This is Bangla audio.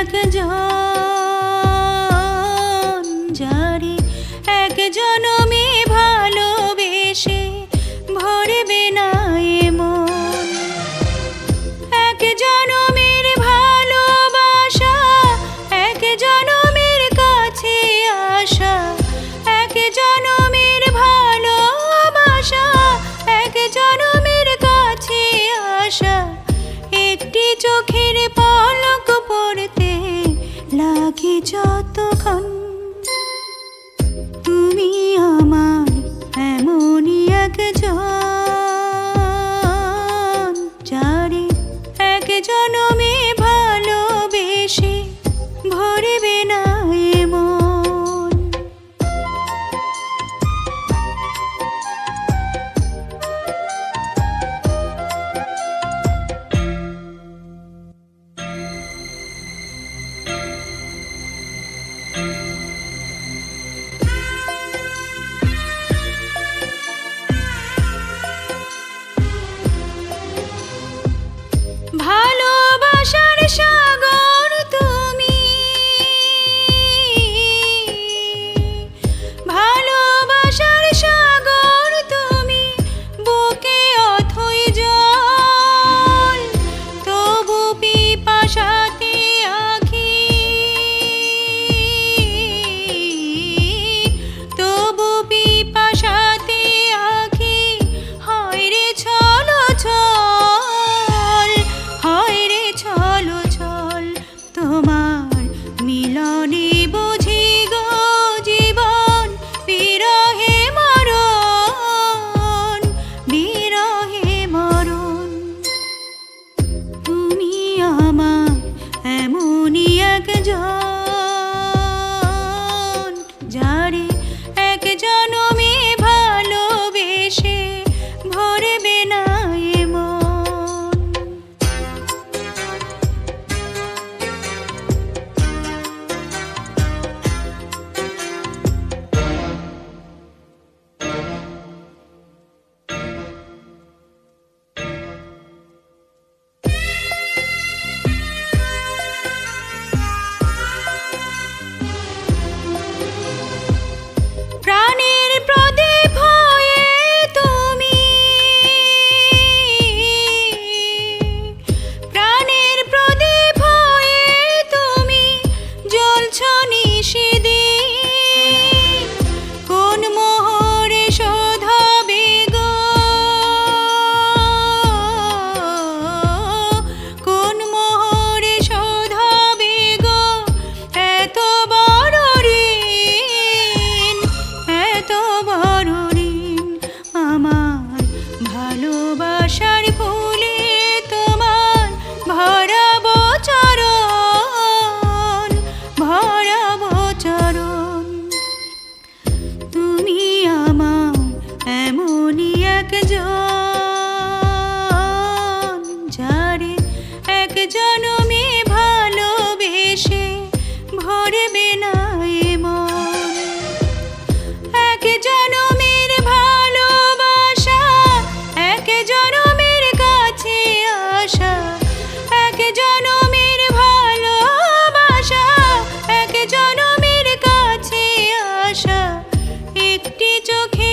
जग जो লাগে যতক্ষণ তুমি আমার এমনই একজন। don't হয় দুটি চোখে